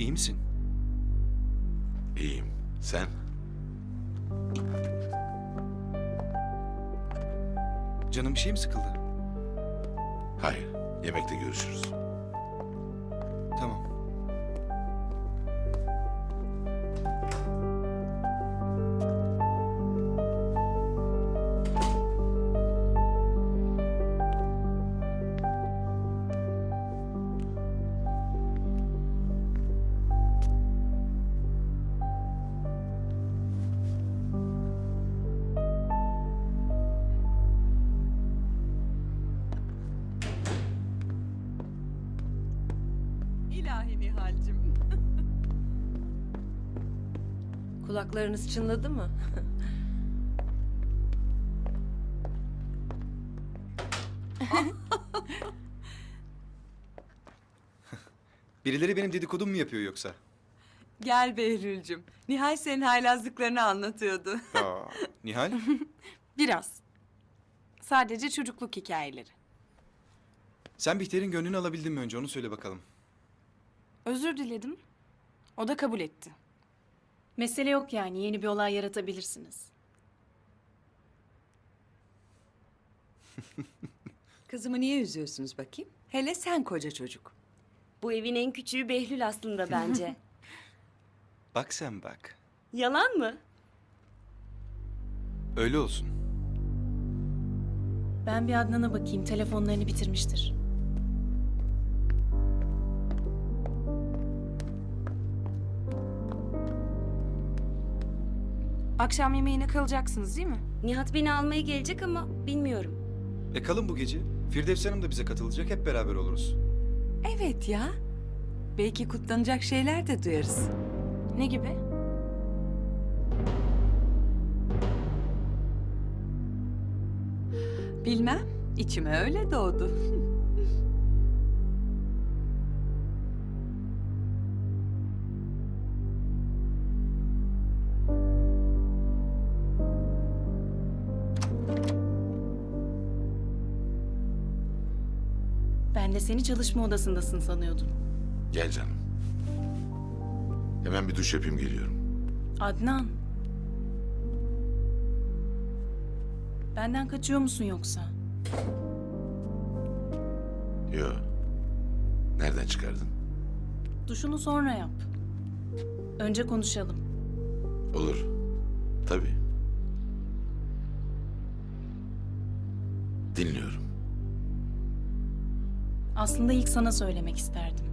İyi misin? İyiyim. Sen? Canın bir şey mi sıkıldı? Hayır. Yemekte görüşürüz. Kulaklarınız çınladı mı? Birileri benim dedikodumu mu yapıyor yoksa? Gel Behlül'cüm. Nihal senin haylazlıklarını anlatıyordu. Aa, Nihal? Biraz. Sadece çocukluk hikayeleri. Sen Bihter'in gönlünü alabildin mi önce onu söyle bakalım. Özür diledim. O da kabul etti. Mesele yok yani yeni bir olay yaratabilirsiniz. Kızımı niye üzüyorsunuz bakayım? Hele sen koca çocuk. Bu evin en küçüğü Behlül aslında bence. Bak sen bak. Yalan mı? Öyle olsun. Ben bir Adnan'a bakayım telefonlarını bitirmiştir. Akşam yemeğine kalacaksınız değil mi? Nihat beni almaya gelecek ama bilmiyorum. E kalın bu gece. Firdevs Hanım da bize katılacak. Hep beraber oluruz. Evet ya. Belki kutlanacak şeyler de duyarız. Ne gibi? Bilmem. içime öyle doğdu. Ben de seni çalışma odasındasın sanıyordum. Gel canım. Hemen bir duş yapayım geliyorum. Adnan. Benden kaçıyor musun yoksa? Yo. Nereden çıkardın? Duşunu sonra yap. Önce konuşalım. Olur. Tabii. Dinliyorum. Aslında ilk sana söylemek isterdim.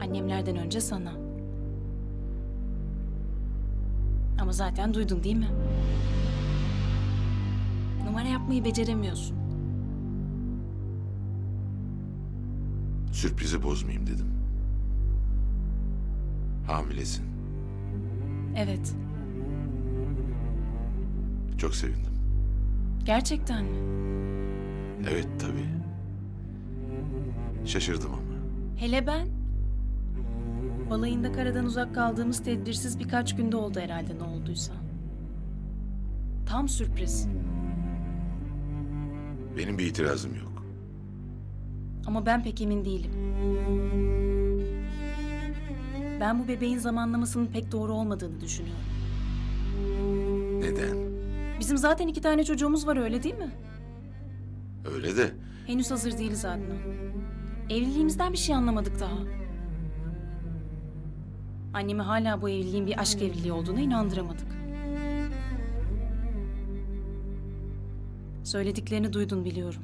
Annemlerden önce sana. Ama zaten duydun değil mi? Numara yapmayı beceremiyorsun. Sürprizi bozmayayım dedim. Hamilesin. Evet. Çok sevindim. Gerçekten mi? Evet tabii. Şaşırdım ama. Hele ben. Balayında karadan uzak kaldığımız tedbirsiz birkaç günde oldu herhalde ne olduysa. Tam sürpriz. Benim bir itirazım yok. Ama ben pek emin değilim. Ben bu bebeğin zamanlamasının pek doğru olmadığını düşünüyorum. Neden? Bizim zaten iki tane çocuğumuz var öyle değil mi? Öyle de Henüz hazır değiliz Adnan. Evliliğimizden bir şey anlamadık daha. Annemi hala bu evliliğin bir aşk evliliği olduğuna inandıramadık. Söylediklerini duydun biliyorum.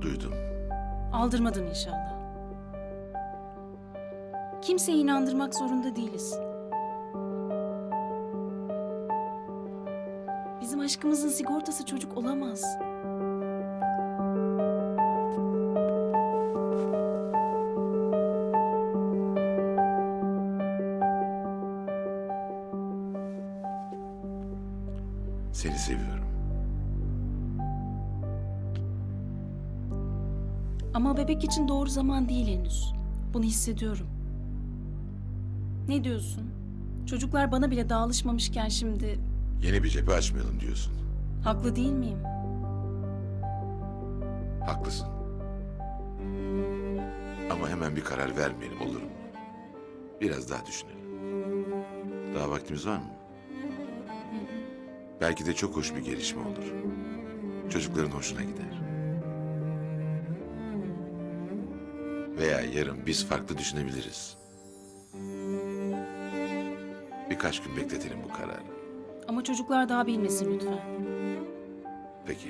duydum. Aldırmadın inşallah. Kimseyi inandırmak zorunda değiliz. Bizim aşkımızın sigortası çocuk olamaz. Seni seviyorum. Ama bebek için doğru zaman değil henüz. Bunu hissediyorum. Ne diyorsun? Çocuklar bana bile daha alışmamışken şimdi Yeni bir cephe açmayalım diyorsun. haklı değil miyim? Haklısın. Ama hemen bir karar vermeyelim olur mu? Biraz daha düşünelim. Daha vaktimiz var mı? Belki de çok hoş bir gelişme olur. Çocukların hoşuna gider. Veya yarın biz farklı düşünebiliriz. Birkaç gün bekletelim bu kararı. Ama çocuklar daha bilmesin lütfen. Peki.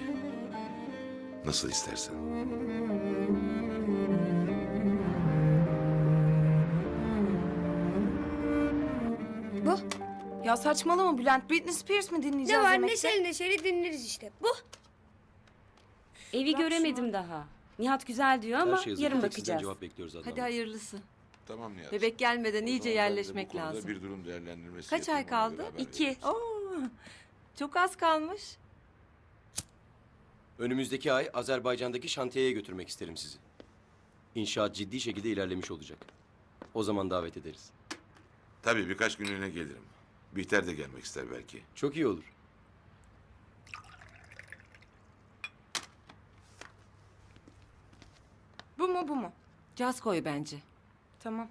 Nasıl istersen. Bu. Ya saçmalama Bülent. Britney Spears mi Ne dinleyeceğiz var yemekte? neşeli neşeli dinleriz işte. Bu. Evi Bırak göremedim daha. Nihat güzel diyor ama şey hazır. yarın Tek sizden bakacağız. cevap bekliyoruz Adnan Hadi Bey. hayırlısı. Tamam Nihat. Bebek gelmeden iyice yerleşmek Bu konuda lazım. Bir durum değerlendirmesi Kaç ay ona kaldı? göre haber İki. Oo, çok az kalmış. Önümüzdeki ay Azerbaycan'daki şantiyeye götürmek isterim sizi. İnşaat ciddi şekilde ilerlemiş olacak. O zaman davet ederiz. Tabii birkaç günlüğüne gelirim. Bihter de gelmek ister belki. Çok iyi olur. Bu mu bu mu? Caz koy bence. Tamam.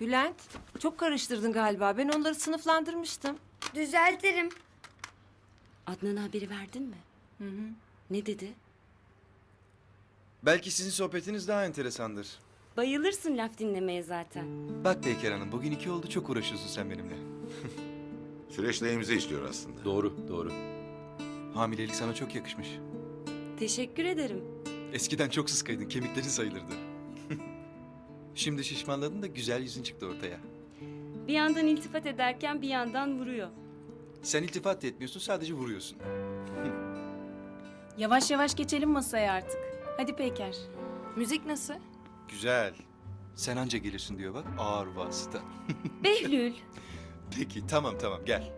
Bülent, çok karıştırdın galiba. Ben onları sınıflandırmıştım. Düzeltirim. Adnan'a haberi verdin mi? Hı hı. Ne dedi? Belki sizin sohbetiniz daha enteresandır. Bayılırsın laf dinlemeye zaten. Bak Peyker Hanım bugün iki oldu çok uğraşıyorsun sen benimle. Süreç lehimize işliyor aslında. Doğru, doğru. Hamilelik sana çok yakışmış. Teşekkür ederim. Eskiden çok sıskaydın kemiklerin sayılırdı. Şimdi şişmanladın da güzel yüzün çıktı ortaya. Bir yandan iltifat ederken bir yandan vuruyor. Sen iltifat da etmiyorsun sadece vuruyorsun. Yavaş yavaş geçelim masaya artık. Hadi Peyker. Müzik nasıl? Güzel. Sen anca gelirsin diyor bak ağır vasıta. Behlül. Peki tamam tamam gel.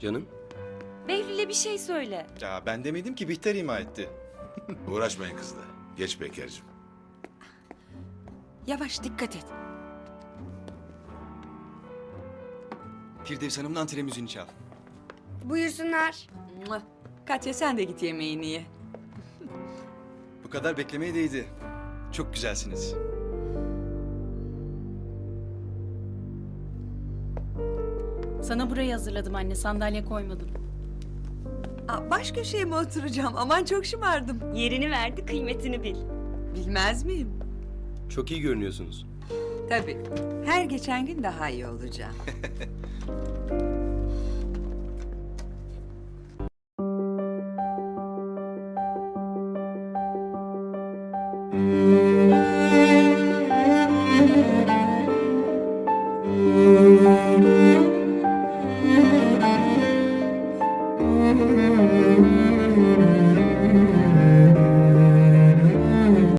Canım, Behlül'e bir şey söyle. Ya ben demedim ki Bihter ima etti. Uğraşmayın kızla. Geç Beker'cim. Yavaş dikkat et. Firdevs Hanım'ın antre müziğini çal. Buyursunlar. Katya sen de git yemeğini ye. Kadar beklemeye değdi. Çok güzelsiniz. Sana burayı hazırladım anne. Sandalye koymadım. Aa, baş köşeye mi oturacağım? Aman çok şımardım. Yerini verdi kıymetini bil. Bilmez miyim? çok iyi görünüyorsunuz. Tabii. Her geçen gün daha iyi olacağım.